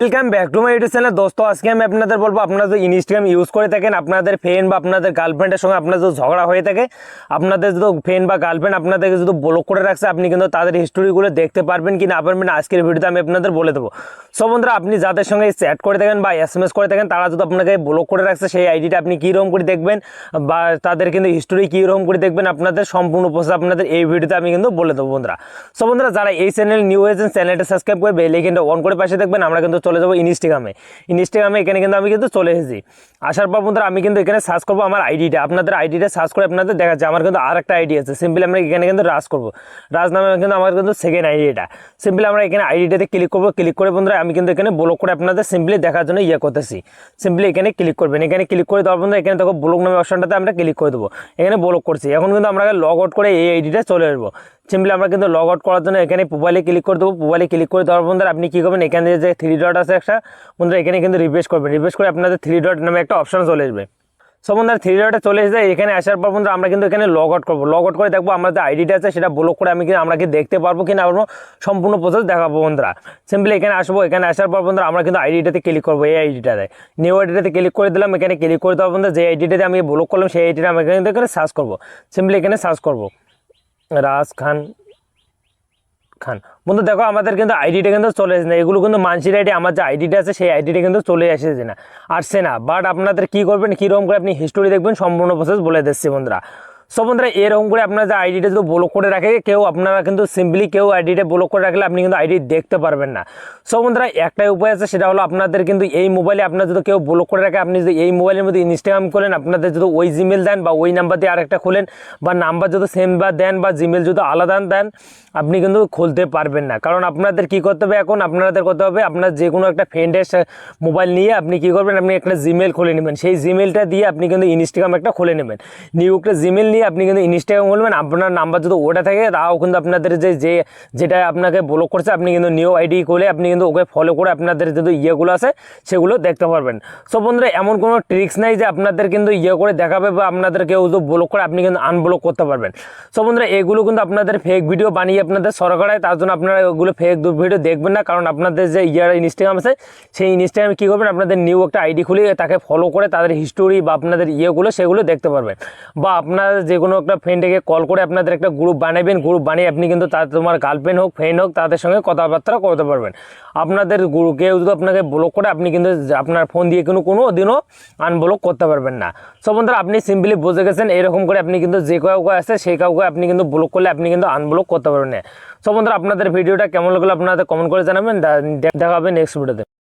Welcome back to my YouTube channel দোস্ত, আজকে আমি আপনাদের বলব, আপনারা যদি ইনস্টাগ্রাম ইউজ করে থাকেন, আপনাদের ফ্রেন্ড বা আপনাদের গার্লফ্রেন্ডের সঙ্গে আপনার যদি ঝগড়া হয়ে থাকে, আপনাদের যদি ফ্রেন্ড বা গার্লফ্রেন্ড আপনাদেরকে যদি ব্লক করে রাখছে, আপনি কিন্তু তাদের হিস্টোরিগুলো দেখতে পারবেন কি না পারবেন আজকের ভিডিওতে আমি আপনাদের বলে দেবো। সো বন্ধুরা, আপনি যাদের সঙ্গে চ্যাট করে থাকেন বা এস এম এস করে থাকেন, তারা যদি আপনাকে ব্লক করে রাখছে, সেই আইডিটা আপনি কীরকম করে দেখবেন বা তাদের কিন্তু হিস্টোরি কীরকম করে দেখবেন, আপনাদের সম্পূর্ণ প্রসেস আপনাদের এই ভিডিওতে আমি কিন্তু বলে দেবো, বন্ধুরা। সো বন্ধুরা, যারা এই চ্যানেল নিউ হয়েছেন চ্যানেলটা সাবস্ক্রাইব করে বেল আইকনটা অন করে পাশে দেখবেন, আমরা কিন্তু চলে যাব ইনস্টাগ্রামে ইনস্টাগ্রামে এখানে কিন্তু আমি কিন্তু চলে এসেছি। আসার পর বন্ধুরা, আমি কিন্তু এখানে সার্চ করব আমার আইডিটা আপনাদের আইডিটা সার্চ করে আপনাদের দেখা যাচ্ছে আমার কিন্তু আর একটা আইডি আছে। সিম্পলি আমরা এখানে কিন্তু রাজ করব। রাজ নামে কিন্তু আমার কিন্তু সেকেন্ড আইডিটা সিম্পলি আমরা এখানে আইডিটাতে ক্লিক করব। ক্লিক করে বন্ধুরা, আমি কিন্তু এখানে ব্লক করে আপনাদের সিম্পলি দেখার জন্য ইয়ে করতেছি। সিম্পলি এখানে ক্লিক করবেন। এখানে ক্লিক করে দেওয়ার বন্ধুরা, এখানে দেখো ব্লক নামে অপশনটাতে আমরা ক্লিক করে দেবো। এখানে ব্লক করছি। এখন কিন্তু আমরা লগ আউট করে এই আইডিটা চলে আসব। সিম্পলি আমরা কিন্তু লগ আউট করার জন্য এখানে মোবাইলে ক্লিক করে দেবো। মোবাইলে ক্লিক করে দেওয়ার বন্ধুরা, আপনি কী করবেন? এখানে যে থ্রি ডট আছে একটা, বন্ধুরা, এখানে কিন্তু রিফ্রেশ করবেন। রিফ্রেশ করে আপনাদের থ্রি ডট নামে একটা অপশন চলে আসবে। সো বন্ধুরা থ্রি ডটে চলে এসে এখানে আসার পর বন্ধুরা, আমরা কিন্তু এখানে লগ আউট করব। লগ আউট করে দেখব আমাদের যে আইডিটা আছে, সেটা ব্লক করে আমি কিন্তু আমরা কি দেখতে পারব কি না পারব সম্পূর্ণ প্রসেস দেখাবো বন্ধুরা। সিম্পলি এখানে আসব। এখানে আসার পর বন্ধুরা, আমরা কিন্তু আইডিটাতে ক্লিক করব, এই আইডিটাতে নিউ আইডিটাতে ক্লিক করে দিলাম। এখানে ক্লিক করে দেওয়ার বন্ধুরা, যে আইডিটাতে আমি ব্লক করলাম, সেই আইডিটা আমি এখানে এখানে সার্চ করব। সিম্পলি এখানে সার্চ করব। রাজ খান খান। বন্ধু, দেখো আমাদের কিন্তু আইডিটা কিন্তু চলে এসেছে। না এগুলো কিন্তু মানসির আইডি আমার যে আইডিটা আছে, সেই আইডিটা কিন্তু চলে এসেছে না। আসছে না বাট আপনাদের কী করবেন কীরকম করে আপনি হিস্টোরি দেখবেন, সম্পূর্ণ প্রসেস বলে দিচ্ছি বন্ধুরা। সো বন্ধুরা এরকম করে আপনার যে আইডিটা যদি ব্লক করে রাখে, কেউ আপনারা কিন্তু সিম্পলি কেউ আইডিটা ব্লক করে রাখলে আপনি কিন্তু আইডি দেখতে পারবেন না। সো বন্ধুরা, একটাই উপায় আছে, সেটা হলো আপনাদের কিন্তু এই মোবাইলে আপনার যদি কেউ ব্লক করে রাখে, আপনি যদি এই মোবাইলের মধ্যে ইনস্টাগ্রাম করেন আপনাদের যদি ওই জিমেল দেন বা ওই নাম্বার দিয়ে আরেকটা খোলেন, বা নাম্বার যদি সেম বা দেন বা জিমেল যদি আলাদা দেন, আপনি কিন্তু খুলতে পারবেন না। কারণ আপনাদের কি করতে হবে এখন? আপনাদের করতে হবে, আপনার যে কোনো একটা ফ্রেন্ডের মোবাইল নিয়ে আপনি কি করবেন? আপনি একটা জিমেল খুলে নেবেন। সেই জিমেলটা দিয়ে আপনি কিন্তু ইনস্টাগ্রাম একটা খুলে নেবেন। নিউ একটা জিমেল নিয়ে আপনি কিন্তু ইনস্টাগ্রাম খুলবেন আপনার নাম্বার যদি ওটা থাকে, তাও কিন্তু আপনাদের যে যে, যেটা আপনাকে ব্লক করছে, আপনি কিন্তু নিউ আইডি খুলে আপনি কিন্তু ওকে ফলো করে আপনাদের যদি ইয়েগুলো আছে, সেগুলো দেখতে পারবেন। সো বন্ধুরা, এমন কোনো ট্রিক্স নাই যে আপনাদের কিন্তু ইয়ে করে দেখাবে বা আপনাদের কেউ যদি ব্লক করে, আপনি কিন্তু আনব্লক করতে পারবেন। সো বন্ধুরা, এগুলো কিন্তু আপনাদের ফেক ভিডিও বানিয়ে আপনাদের সরকারায় তার জন্য আপনারা ওগুলো ফেক ভিডিও দেখবেন না, কারণ আপনাদের যে ইয়ার ইনস্টাগ্রাম আছে, সেই ইনস্টাগ্রামে কী করবেন, আপনাদের নিউ একটা আইডি খুলে তাকে ফলো করে তাদের হিস্টোরি বা আপনাদের ইয়েগুলো, সেগুলো দেখতে পারবেন। বা আপনার যে কোনো একটা ফ্রেন্ডকে কল করে আপনাদের একটা গ্রুপ বানাবেন। গ্রুপ বানিয়ে আপনি কিন্তু তার তোমার গার্লফ্রেন্ড হোক ফ্রেন্ড হোক, তাদের সঙ্গে কথাবার্তা করতে পারবেন। আপনাদের কেউ যদি আপনাকে ব্লক করে, আপনি কিন্তু আপনার ফোন দিয়ে কিন্তু কোনো দিনও আনব্লক করতে পারবেন না। সো বন্ধুরা, আপনি সিম্পলি বুঝে গেছেন, এরকম করে আপনি কিন্তু যে কাউকে আছে, সেই কাউকে আপনি কিন্তু ব্লক করলে আপনি কিন্তু আনব্লক করতে পারবেন না। সো বন্ধুরা, আপনাদের ভিডিওটা কেমন লাগল আপনাদের কমেন্ট করে জানাবেন। দা- দেখা হবে নেক্সট ভিডিওতে